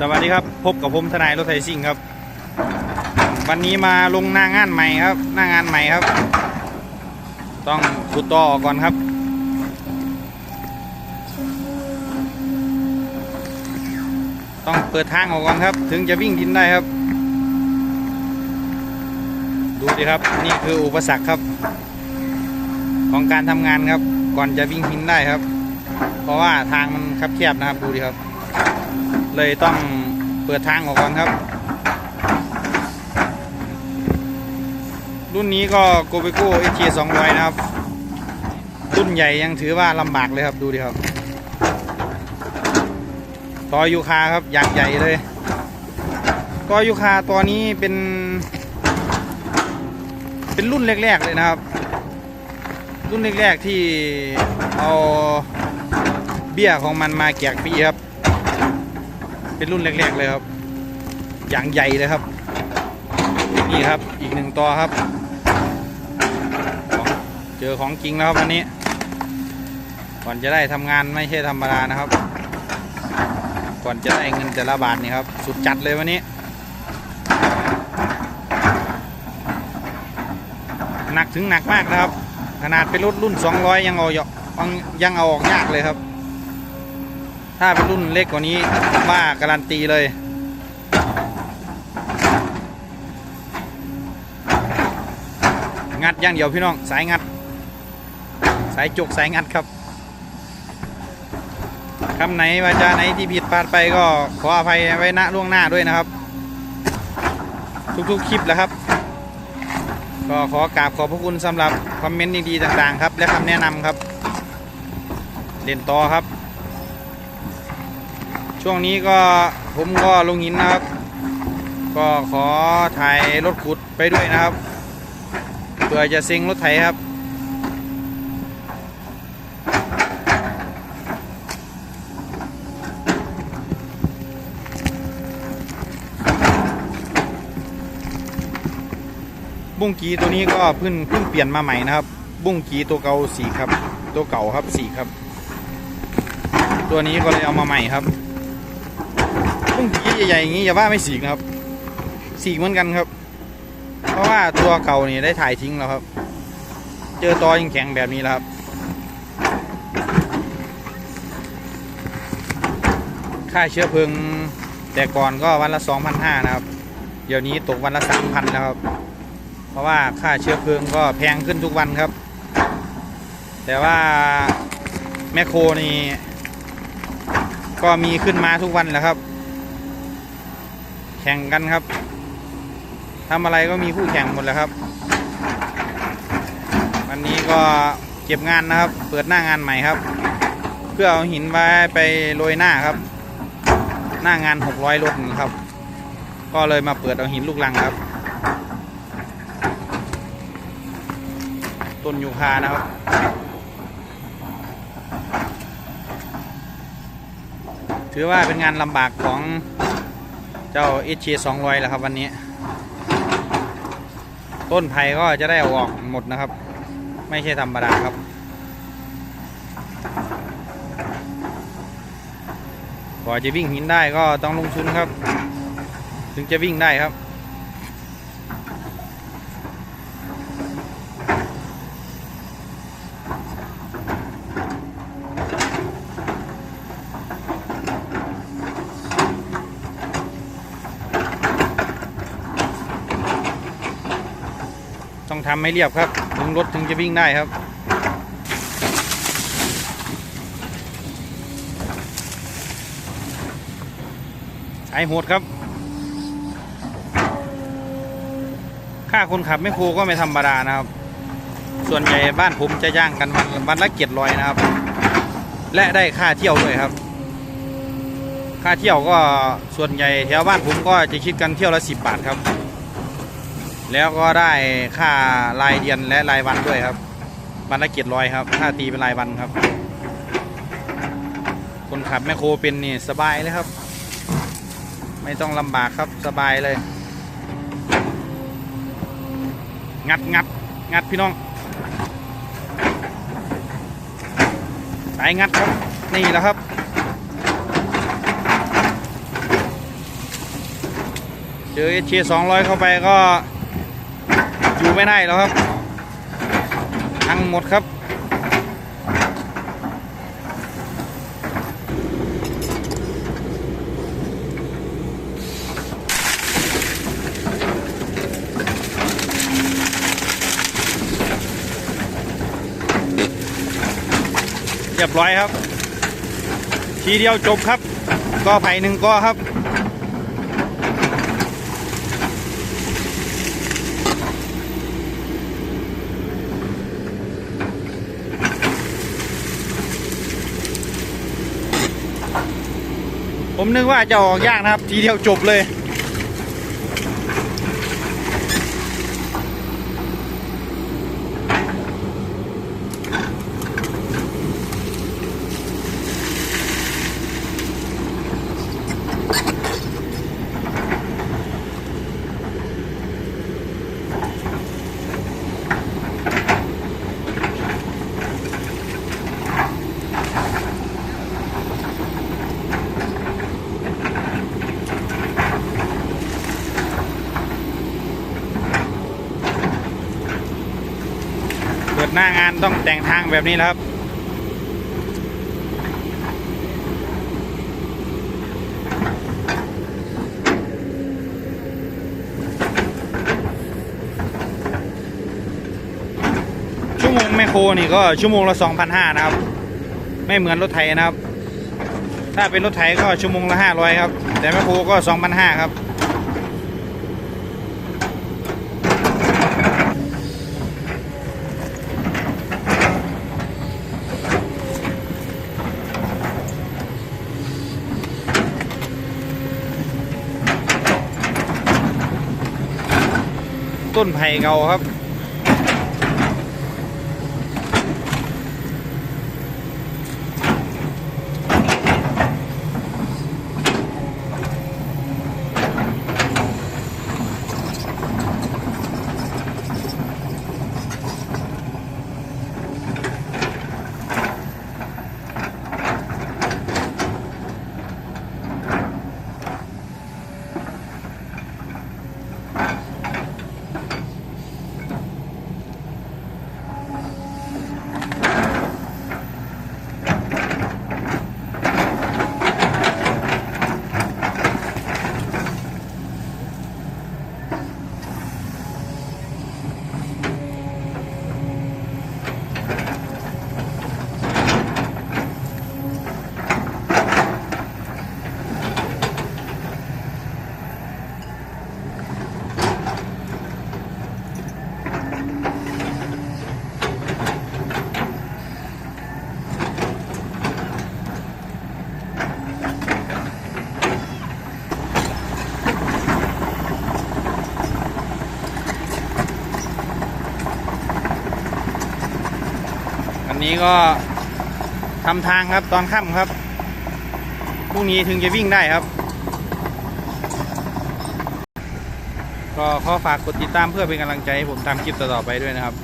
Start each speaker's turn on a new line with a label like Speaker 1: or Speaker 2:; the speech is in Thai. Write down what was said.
Speaker 1: สวัสดีครับพบกับผมทนายรถไถซิ่งครับ วันนี้มาลงหน้างานใหม่ครับ หน้างานใหม่ครับ ต้องขุดต่อก่อนครับต้องเปิดทางออกก่อนครับ ถึงจะวิ่งดินได้ครับ ดูดิครับนี่คืออุปสรรคครับ ของการทำงานครับ ก่อนจะวิ่งดินได้ครับ เพราะว่าทางมันคับแคบนะครับดูดิครับ เลยต้องเปิดทางออกก่อนครับ รุ่นนี้ก็โกเบโก้เอทีสองร้อยนะครับ รุ่นใหญ่ยังถือว่าลำบากเลยครับดูดิครับต่อยูคาครับอย่างใหญ่เลยต่อยูคาตัวนี้เป็น เป็นรุ่นแรกๆเลยนะครับ รุ่นแรกๆที่เอาเบี้ยของมันมาแจกฟรีครับ เป็นรุ่นแรกๆเลยครับ อย่างใหญ่เลยครับ นี่ครับอีกหนึ่งตัวครับ เจอของจริงแล้วครับวันนี้ ก่อนจะได้ทำงานไม่ใช่ธรรมดานะครับ ก่อนจะได้เงินแต่ละบาทนี่ครับ สุดจัดเลยวันนี้ หนักถึงหนักมากนะครับ ขนาดเป็นรถรุ่น 200 ยังเอายังยังเอาออกยากเลยครับ ถ้าเป็นรุ่นเล็กกว่านี้มาการันตีเลย งัดอย่างเดียวพี่น้องสายงัด สายจุกสายงัดครับคำไหนวาจาไหนที่ผิดพลาดไปก็ขออภัยไว้ณล่วงหน้าด้วยนะครับ ทุกๆคลิปแล้วครับ ก็ขอกราบขอบพระคุณสำหรับคอมเมนต์ดีๆต่างๆ ครับ และคำแนะนำครับ เล่นต่อครับ ช่วงนี้ก็ผมก็ลงหินนะครับ ก็ขอถ่ายรถขุดไปด้วยนะครับเพื่อจะซิงรถไถครับบุ้งกีตัวนี้ก็เพิ่งเพิ่งเปลี่ยนมาใหม่นะครับ บุ้งกีตัวเก่าสีครับ ตัวเก่าครับสีครับ ตัวนี้ก็เลยเอามาใหม่ครับ ใหญ่ๆอย่างนี้อย่าว่าไม่สีกนะครับ สีกเหมือนกันครับ เพราะว่าตัวเก่านี่ได้ถ่ายทิ้งแล้วครับ เจอตอยังแข็งแบบนี้แล้วครับค่าเชื้อเพลิงแต่ก่อนก็วันละ 2,500นะครับ เดี๋ยวนี้ตกวันละ 3,000แล้วครับ เพราะว่าค่าเชื้อเพลิงก็แพงขึ้นทุกวันครับ แต่ว่าแมคโครนี่ก็มีขึ้นมาทุกวันแหละครับ แข่งกันครับทำอะไรก็มีคู่แข่งหมดแล้วครับ วันนี้ก็เก็บงานนะครับ เปิดหน้างานใหม่ครับ เพื่อเอาหินไว้ไปโรยหน้าครับ หน้างาน 600รถนะครับ ก็เลยมาเปิดเอาหินลูกลังครับ ต้นยูคานะครับถือว่าเป็นงานลำบากของ เจ้าเอชีสองรอยแล้วครับวันนี้ ต้นไผ่ก็จะได้อออกหมดนะครับ ไม่ใช่ธรรมดาครับกว่าจะวิ่งหินได้ก็ต้องลงทุนครับ ถึงจะวิ่งได้ครับ ต้องทำให้เรียบครับ ถึงรถถึงจะวิ่งได้ครับ สายโหดครับ ค่าคนขับไม่โคก็ไม่ธรรมดานะครับ ส่วนใหญ่บ้านผมจะย่างกันวันวันละเกียรอยนะครับ และได้ค่าเที่ยวด้วยครับ ค่าเที่ยวก็ส่วนใหญ่แถวบ้านผมก็จะคิดกันเที่ยวละสิบบาทครับ แล้วก็ได้ค่ารายเดือนและรายวันด้วยครับวันละเกียรร้อยครับค่าตีเป็นรายวันครับ คนขับแมคโครเป็นนี่สบายเลยครับ ไม่ต้องลำบากครับสบายเลย งัดงัดงัดพี่น้องสายงัดครับนี่แหละครับเจอเอชสองร้อยเข้าไปก็ อยู่ไม่ได้แล้วครับทั้งหมดครับ เรียบร้อยครับ ทีเดียวจบครับ ก็ไผ่หนึ่งก็ครับ ผมนึกว่าจะออกยากนะครับ ทีเดียวจบเลย หน้างานต้องแต่งทางแบบนี้แล้วครับ ชั่วโมงแมคโครนี่ก็ชั่วโมงละ2,500นะครับ ไม่เหมือนรถไถนะครับ ถ้าเป็นรถไถก็ชั่วโมงละ500ครับ แต่แมคโครก็2,500ครับ ต้นไผ่เก่าครับ นนี้ก็ทำทางครับตอนค่ำครับพรุ่งนี้ถึงจะวิ่งได้ครับ ก็ขอฝากกดติดตามเพื่อเป็นกำลังใจให้ผมทำคลิปต่อๆไปด้วยนะครับ